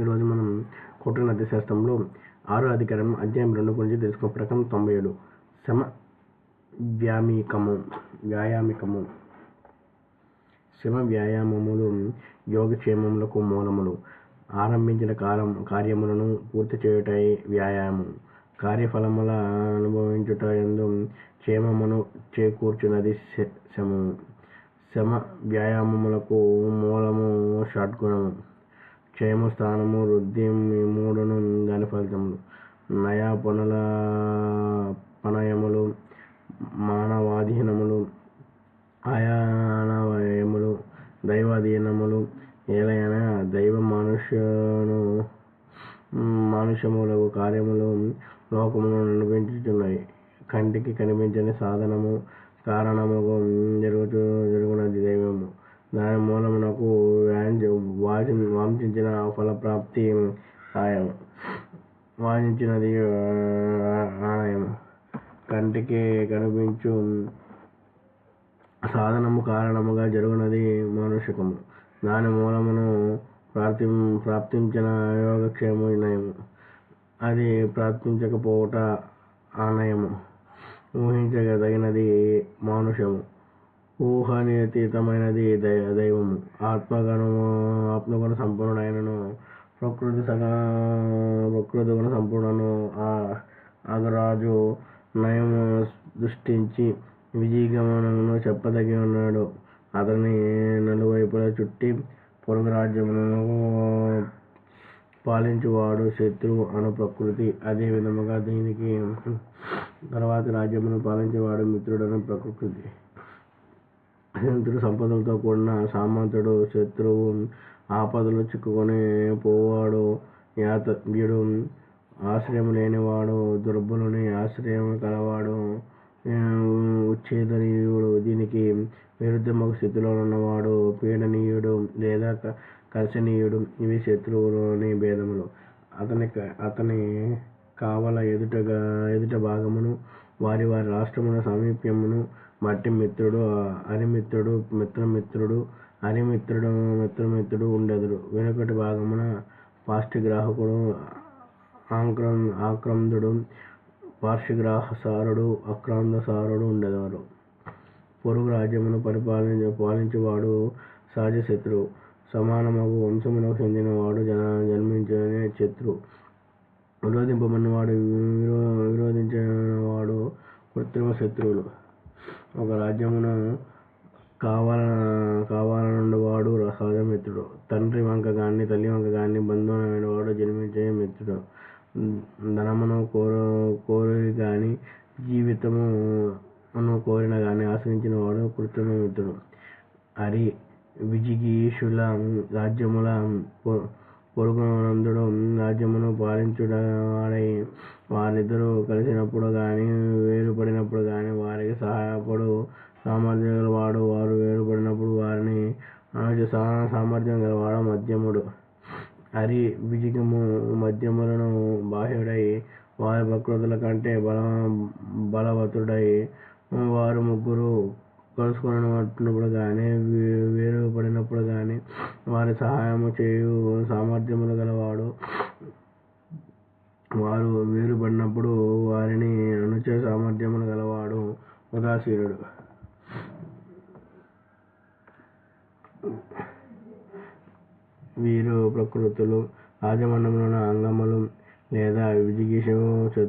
ఈరోజు మనం కుట్ర నది శాస్త్రంలో ఆరో అధికారం అధ్యాయం రెండు గురించి తెలుసుకున్న ప్రకటన తొంభై ఏడు. శమ వ్యామికము వ్యాయామికము. శ్రమ వ్యాయామములు యోగక్షేమములకు మూలములు. ఆరంభించిన కాలం కార్యములను పూర్తి చేయుట వ్యాయామం. కార్యఫలముల అనుభవించుట ఎందు క్షేమమును చేకూర్చున్నది శ- శమము. శమ వ్యాయామములకు మూలము షడ్గుణము క్షేమ స్థానము వృద్ధి ఈ మూడును దాని ఫలితములు. నయా పనుల పనయములు మానవాధీనములు ఆయానవయములు దైవాధీనములు ఏలైనా దైవ మనుష్యను మానుషములకు కార్యములు లోకమును నడిపించుతున్నాయి కంటికి కనిపించని సాధనము కారణముకు జరుగుతూ జరుగునది దైవము. దాని మూలమునకు వాంఛించిన ఫలప్రాప్తి ఆయము వాణించినది ఆనయము కంటికి కనిపించు సాధనము కారణముగా జరుగునది మానుషికము. దాని మూలమును ప్రాప్తి ప్రాప్తించిన యోగక్షేమనయము అది ప్రాప్తించకపోవట ఆనయము. ఊహించదగినది మానుషము. ఊహాని అతీతమైనది ఆత్మగణము ఆత్మగుణ సంపూర్ణుడైనను ప్రకృతి సగ ప్రకృతి గుణ సంపూర్ణను ఆ అగరాజు నయము దృష్టించి విజయగమనమును చెప్పదగి ఉన్నాడు. అతని నలువైపులా చుట్టి పొరుగు రాజ్యములను పాలించువాడు శత్రువు అను ప్రకృతి. అదే విధముగా దీనికి తర్వాత రాజ్యమును పాలించేవాడు మిత్రుడను ప్రకృతి. మిత్రుడు సంపదలతో కూడిన సామంతుడు శత్రువు ఆపదలు చిక్కుకొని పోవాడు యాతవ్యుడు ఆశ్రయం లేనివాడు దుర్బలుని ఆశ్రయం కలవాడు ఉచ్ఛేదనీయుడు దీనికి విరుద్ధమగు స్థితిలో ఉన్నవాడు పీడనీయుడు లేదా క- కర్షణీయుడు ఇవి శత్రువులోని భేదములు. అతని క- అతని కావల ఎదుటగా ఎదుట భాగమును వారి వారి రాష్ట్రముల సమీప్యమును మట్టి మిత్రుడు అనిమిత్రుడు మిత్రమిత్రుడు అనిమిత్రుడు మిత్రమిత్రుడు ఉండెదరు. వెనుకటి భాగమున పాష్టిగ్రాహకుడు ఆక్రం ఆక్రందుడు పార్శ్వగ్రాహసారుడు అక్రాంతసారుడు ఉండేవారు. పొరుగు రాజ్యమును పరిపాలించ పాలించేవాడు సహజ శత్రువు సమానమగు వంశమునకు చెందినవాడు జన జన్మించని శత్రు విరోధింపబడినవాడు విరో విరోధించినవాడు కృత్రిమ శత్రువులు. ఒక రాజ్యమును కావాల కావాలనుండవాడు సహజమిత్రుడు. తండ్రి వంక గాని తల్లి వంక గాని బంధువునైన వాడు జన్మించే మిత్రుడు ధనమును కోర కోరి గాని జీవితమును కోరిన గాని ఆశ్రయించిన వాడు కృత్రిమ మిత్రుడు హరి విజిగీషుల రాజ్యముల పొరుగునందుడు రాజ్యమును పాలించుడవాడై వారిద్దరూ కలిసినప్పుడు గాని వేరుపడినప్పుడు సామర్థ్యం గలవాడు మధ్యముడు హరి విజిగము మధ్యములను బాహ్యుడై వారి ప్రకృతుల కంటే బల బలవతుడై వారు ముగ్గురు కలుసుకున్నప్పుడు కానీ వేరుపడినప్పుడు కానీ వారి సహాయము చేయు సామర్థ్యములు గలవాడు వారు వేరుపడినప్పుడు వారిని అణుచే సామర్థ్యములు గలవాడు ఉదాసీనుడు. కృతులు ప్రకృతులు అంగములు లేదా విజిగీషు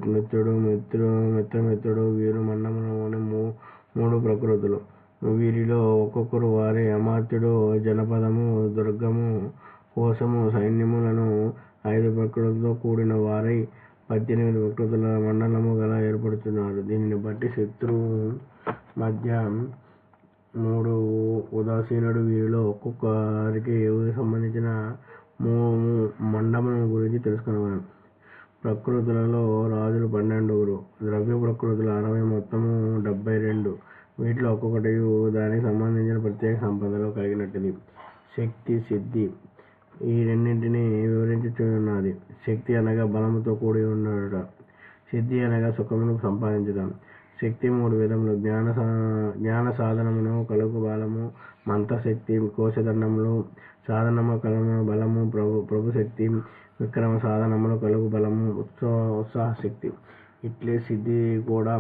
మిత్రుడు మిత్రు మిత్రమిత్రుడు వీరు మండలంలోని మూ- మూడు ప్రకృతులు. వీరిలో ఒక్కొక్కరు వారి అమాత్యుడు జనపదము దుర్గము కోసము సైన్యములను ఐదు ప్రకృతులతో కూడిన వారై పద్దెనిమిది ప్రకృతుల మండలము గల ఏర్పడుతున్నారు దీనిని బట్టి శత్రువు మధ్య మూడు ఉదాసీనుడు వీరిలో ఒక్కొక్కరికి సంబంధించిన మూడు మండపం గురించి తెలుసుకున్నాం. ప్రకృతులలో రాజులు పన్నెండుగురు ద్రవ్య ప్రకృతులు అరవై మొత్తము డెబ్బై రెండు. వీటిలో ఒక్కొక్కటి దానికి సంబంధించిన ప్రత్యేక సంపదలు కలిగినట్టుది. శక్తి సిద్ధి ఈ రెండింటిని వివరించుచున్నది శక్తి అనగా బలముతో కూడి ఉండట. సిద్ధి అనగా సుఖమును సంపాదించడం శక్తి మూడు విధములు జ్ఞాన సా- జ్ఞాన సాధనమును కలుగు బలము మంత్రశక్తి కోశదండములు సాధనము కలము బలము ప్రభు ప్రభుశక్తి విక్రమ సాధనములు కలుగు బలము ఉత్సవ ఉత్సాహశక్తి ఇట్లే సిద్ధి కూడా